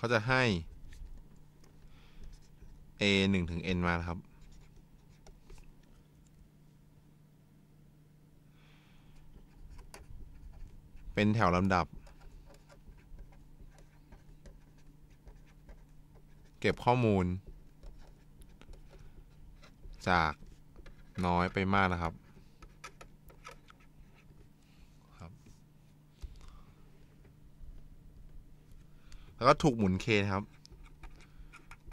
เขาจะให้ a 1ถึง n มาครับ เป็นแถวลำดับ เก็บข้อมูล จากน้อยไปมากนะครับ แล้วก็ถูกหมุน k ครับ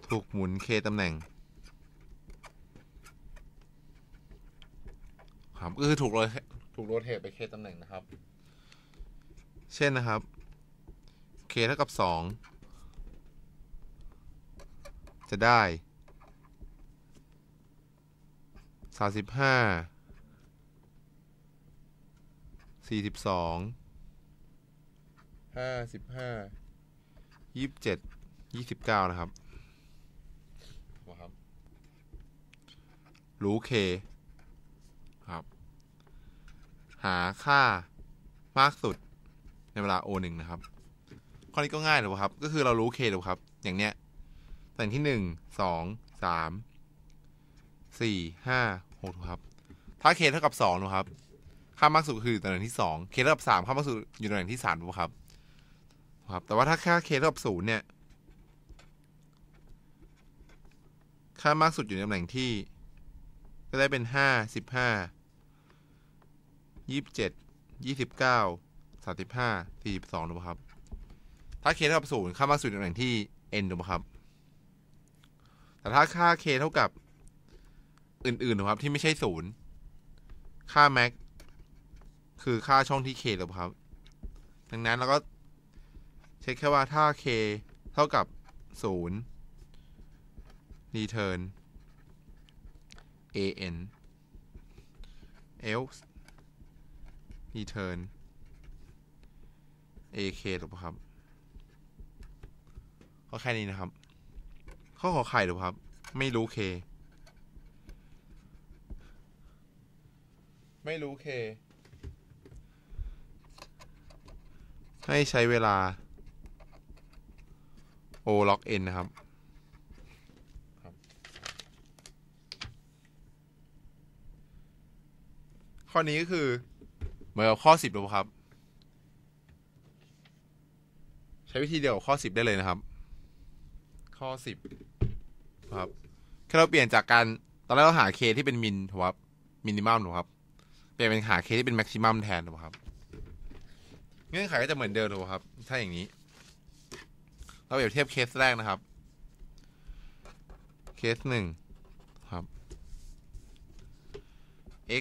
ถูกหมุน k ตำแหน่ง ครับก็คือถูกโรถูกโรเทตไป k ตำแหน่งนะครับ เช่นนะครับ k เท่ากับ2จะได้35 42 55 ยี่สิบเจ็ดยี่สิบเก้านะครับครับรู้ k ครับ หาค่ามากสุดในเวลา o หนึ่งนะครับ ข้อนี้ก็ง่ายเลยครับ ก็คือเรารู้ k เลยครับ อย่างเนี้ยตำแหน่งที่หนึ่งสองสามสี่ห้าหกครับ ถ้า k เท่ากับสองนะครับ ค่ามากสุดคือตำแหน่งที่สอง k เท่ากับสามค่ามากสุดอยู่ตำแหน่งที่สามครับ ครับ แต่ว่าถ้าค่า k เท่ากับศูนย์เนี่ย ค่ามากสุดอยู่ในตำแหน่งที่ ก็ได้เป็นห้าสิบห้ายี่สิบเจ็ดยี่สิบเก้าสามสิบห้าสี่สิบสองถูกไหมครับ ถ้า k เท่ากับศูนย์ค่ามากสุดอยู่ในตำแหน่งที่ n ถูกไหมครับ แต่ถ้าค่า k เท่ากับอื่นๆนะครับที่ไม่ใช่ศูนย์ค่า max คือค่าช่องที่ k ถูกไหมครับ ดังนั้นเราก็ เช็คแค่ว่าถ้า k เท่ากับ 0 return an else return ak ถูกปะครับก็แค่นี้นะครับ ข้อขอไข่ถูกครับ ไม่รู้ k ไม่รู้ k ให้ใช้เวลา o log n นะครับ ข้อนี้ก็คือเหมือนกับข้อสิบเลยครับ ใช้วิธีเดียวกับข้อสิบได้เลยนะครับ ข้อสิบครับแค่เราเปลี่ยนจากการตอนแรกเราหา k ที่เป็นมินถูกครับมินิมัมถูกครับเปลี่ยนเป็นหา k ที่เป็นแม็กซิมัมแทนถูกครับ เงื่อนไขก็จะเหมือนเดิมถูกครับ ถ้าอย่างนี้ เราเปรียบเทียบเคสแรกนะครับ เคสหนึ่งครับ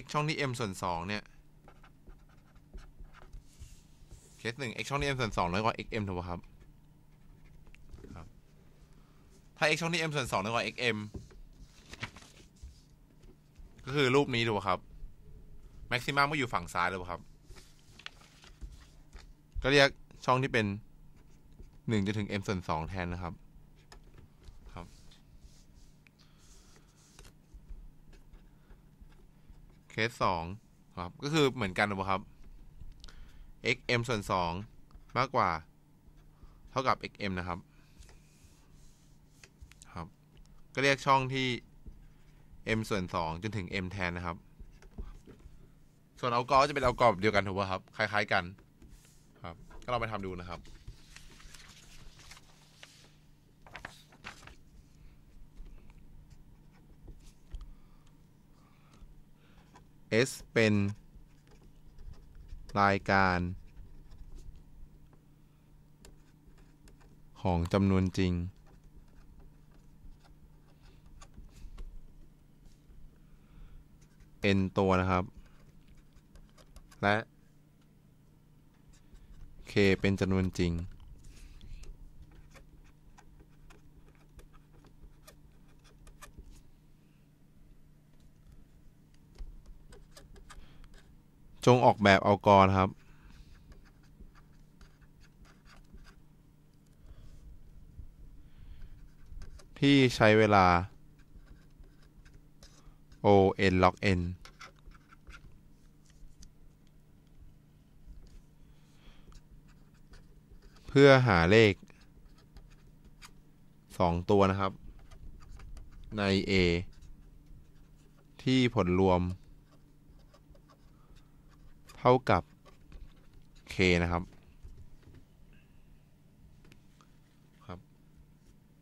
x ช่องที่ m ส่วนสองเนี่ย เคสหนึ่ง x ช่องที่ m ส่วนสองน้อยกว่า xm ถูกไหมครับครับถ้า x ช่องที่ m ส่วนสองน้อยกว่า xm ก็คือรูปนี้ถูกไหมครับ แม็กซิมัมก็อยู่ฝั่งซ้ายเลยครับ ก็เรียกช่องที่เป็น หนึ่งจะถึง m ส่วนสองแทนนะครับครับ เคสสองครับ ก็คือเหมือนกันนะครับ x m ส่วนสองมากกว่า เท่ากับ x m นะครับครับ ก็เรียกช่องที่ m ส่วนสองจนถึง m แทนนะครับ ส่วนเอากอจะเป็นเอากอแบบเดียวกันถูกป่ะครับ คล้าย ๆ กัน ครับ ก็ลองไปทำดูนะครับ S เป็น รายการ ของจำนวนจริง n ตัวนะครับ และ k เป็นจำนวนจริง จงออกแบบเอากรครับ ที่ใช้เวลา o n log n เพื่อหาเลขสองตัวนะครับ ใน A ที่ผลรวม ท่ากับ K นะครับ ครับ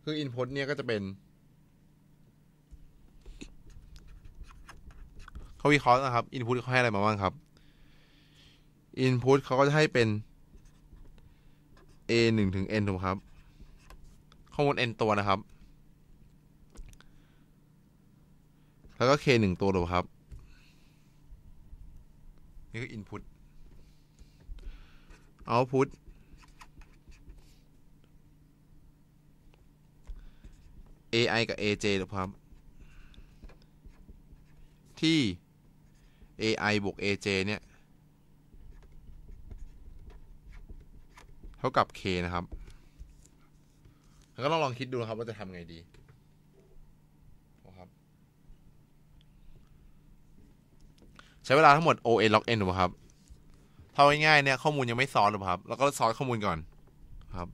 คือ input เนี่ยก็จะเป็นเขาวิเคราะห์นะครับ input เขาให้อะไรมาบ้างครับ input เขาก็จะให้เป็น a หนึ่งถึง n ถูกครับ ข้อมูล n ตัวนะครับ แล้วก็ k หนึ่งตัวถูกครับ นี่คือ input output ai กับ aj ถูกไหมครับ ที่ ai บวก aj เนี่ย เท่ากับ k นะครับ แล้วก็ลองลองคิดดูนะครับ ว่าจะทำไงดีนะครับ ใช้เวลาทั้งหมด o n log n ถูกไหมครับเท่าง่ายๆเนี่ยข้อมูลยังไม่ซ้อนหรอกครับ แล้วก็ซ้อนข้อมูลก่อนครับ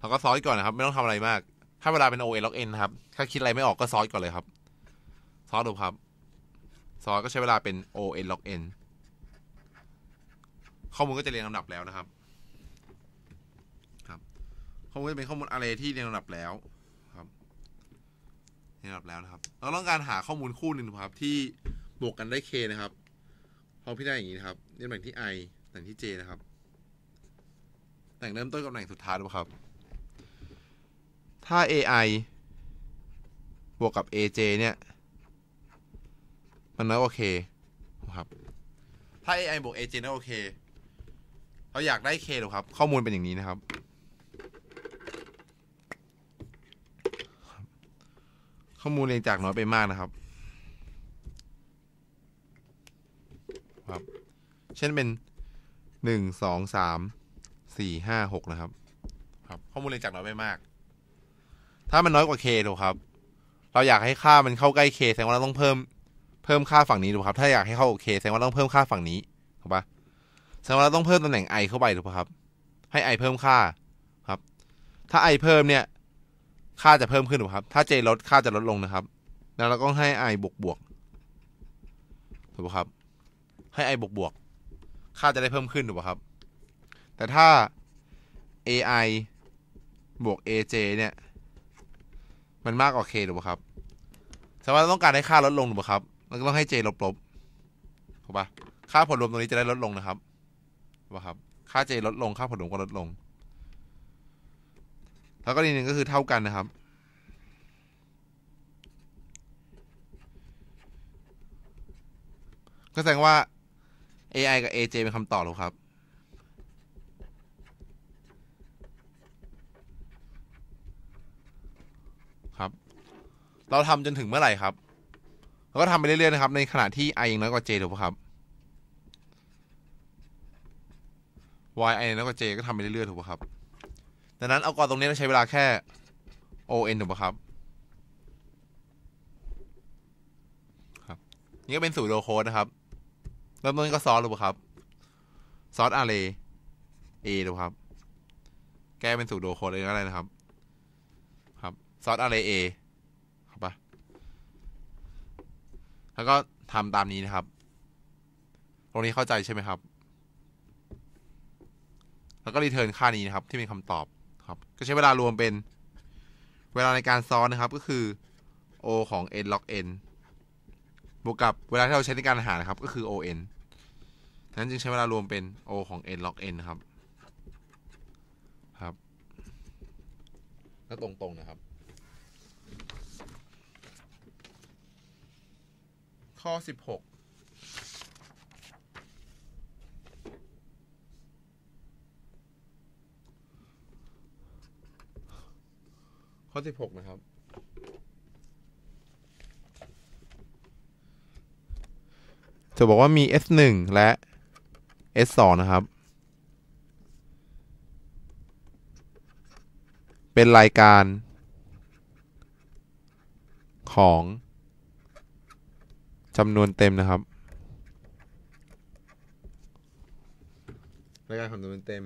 แล้วก็ซ้อนก่อนนะครับ ไม่ต้องทำอะไรมาก ถ้าเวลาเป็น o n log n ครับ ถ้าคิดอะไรไม่ออกก็ซ้อนก่อนเลยครับซ้อนดูครับซ้อนก็ใช้เวลาเป็น o n log n ข้อมูลก็จะเรียงลำดับแล้วนะครับ ครับ ข้อมูลจะเป็นข้อมูลอะไรที่เรียงลำดับแล้ว เรียงลำดับแล้วนะครับ เราต้องการหาข้อมูลคู่หนึ่งนะครับ ที่บวกกันได้ k นะครับเราพิจารณาอย่างนี้นะครับนี่ตำแหน่งที่ i ตำแหน่งที่ j นะครับตำแหน่งเริ่มต้นกับตำแหน่งสุดท้ายดูครับ ถ้า ai บวกกับ aj เนี่ย มันน้อยกว่า k ครับ ถ้า ai บวก aj น้อยกว่า k เราอยากได้ k หรอครับ ข้อมูลเป็นอย่างนี้นะครับ ข้อมูลเรียงจากน้อยไปมากนะครับ ครับ เช่นเป็นหนึ่งสองสามสี่ห้าหกนะครับ ครับ ข้อมูลเรียงจากน้อยไปมาก ถ้ามันน้อยกว่า k ถูกครับ เราอยากให้ค่ามันเข้าใกล้ k แสดงว่าเราต้องเพิ่มเพิ่มค่าฝั่งนี้ถูกครับ ถ้าอยากให้เข้ากับ k แสดงว่าต้องเพิ่มค่าฝั่งนี้ถูกปะแสดงว่าเราต้องเพิ่มตำแหน่ง i เข้าไปถูกปะครับ ให้ i เพิ่มค่าครับ ถ้า i เพิ่มเนี่ย ค่าจะเพิ่มขึ้นถูกปะครับ ถ้า j ลดค่าจะลดลงนะครับ แล้วเราก็ให้ i บวกบวกถูกปะครับ ให้ i บวกบวกค่าจะได้เพิ่มขึ้นถูกปะครับ แต่ถ้า ai บวก aj เนี่ย มันมากกว่า k ถูกปะครับสดงว่าเราต้องการให้ค่าลดลงถูกปะครับเราก็ต้องให้ j ลบลบถูกปะค่าผลรวมตรงนี้จะได้ลดลงนะครับถูกครับ ค่า j ลดลง ค่าผลรวมก็ลดลง แล้วก็อีกหนึ่งก็คือเท่ากันนะครับ ก็แสดงว่า AI กับ AJ เป็นคำตอบหรอครับ ครับ เราทำจนถึงเมื่อไหร่ครับเราก็ทำไปเรื่อยๆนะครับ ในขณะที่ i ยังน้อยกว่า j ถูกปะครับ y i น้อยกว่า j ก็ทำไปเรื่อยๆถูกปะครับ ดังนั้นเอากรตรงนี้เราใช้เวลาแค่ o n ถูกปะครับ ครับ นี่ก็เป็นสูตรโลโคดนะครับเริ่มต้นก็ซอสถูกปะครับ ซอสอาร์เรย์ A ถูกครับ แก้เป็นสูตรโลโคดเลยก็ได้นะครับ ครับ ซอสอาร์เรย์ A ครับปะแล้วก็ทำตามนี้นะครับ ตรงนี้เข้าใจใช่ไหมครับ แล้วก็รีเทิร์นค่านี้นะครับ ที่เป็นคำตอบ ก็ใช้เวลารวมเป็น เวลาในการซ้อนนะครับก็คือ O ของ n log n บวกกับเวลาที่เราใช้ในการหารนะครับก็คือ O n นั้นจึงใช้เวลารวมเป็น O ของ n log n ครับ ครับก็ตรงๆนะครับ ข้อ 16 ข้อสิบหกนะครับจะบอกว่ามี S 1 และ S 2 นะครับ เป็นรายการของจำนวนเต็มนะครับ รายการของจำนวนเต็ม